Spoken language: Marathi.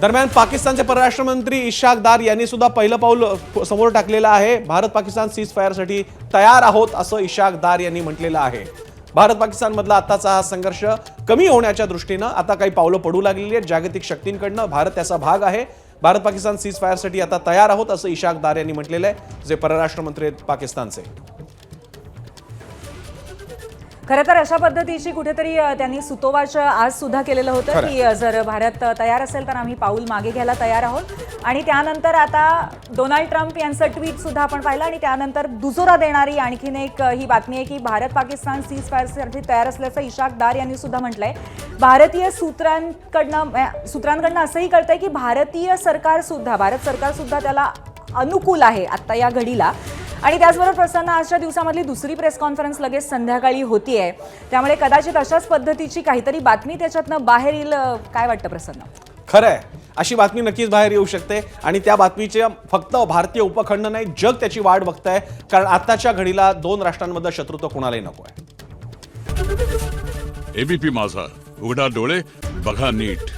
दरम्यान पाकिस्तानचे परराष्ट्र मंत्री इशाक दार यांनी सुद्धा पहिलं पाऊल समोर टाकलेलं आहे. भारत पाकिस्तान सीज फायरसाठी तयार आहोत असं इशाक दार यांनी म्हटलेलं आहे. भारत पाकिस्तानमधला आताचा हा संघर्ष कमी होण्याच्या दृष्टीनं आता काही पावलं पडू लागलेली आहेत. जागतिक शक्तींकडनं भारत त्याचा भाग आहे. भारत पाकिस्तान सीज फायरसाठी आता तयार आहोत असं इशाक दार यांनी म्हटलेलं आहे जे परराष्ट्र मंत्री आहेत पाकिस्तानचे. खरं तर अशा पद्धतीची कुठेतरी त्यांनी सुतोवाच आज सुद्धा केलेलं होतं. की जर भारत तयार असेल तर आम्ही पाऊल मागे घ्यायला तयार आहोत. आणि त्यानंतर आता डोनाल्ड ट्रम्प यांचं ट्विट सुद्धा आपण पाहिलं आणि त्यानंतर दुजोरा देणारी आणखीन एक ही बातमी आहे की भारत पाकिस्तान सीज फायरसाठी तयार असल्याचं इशाक दार यांनी सुद्धा म्हटलंय. भारतीय सूत्रांकडनं सूत्रांकडनं असंही कळतंय की भारतीय सरकार सुद्धा भारत सरकार सुद्धा त्याला अनुकूल आहे आत्ता या घडीला. आणि त्याचबरोबर प्रसन्न आजच्या दिवसामधली दुसरी प्रेस कॉन्फरन्स लगेच संध्याकाळी होतीये. त्यामुळे कदाचित अशाच पद्धतीची काहीतरी बातमी त्याच्यातनं बाहेर येईल काय वाटतं प्रसन्न? खरं आहे अशी बातमी नक्कीच बाहेर येऊ शकते आणि त्या बातमीचे फक्त भारतीय उपखंड नाही जग त्याची वाट बघतंय. कारण आताच्या घडीला दोन राष्ट्रांमधलं शत्रुत्व कोणालाही नको आहे. एबीपी माझा. उघडा डोळे बघा नीट.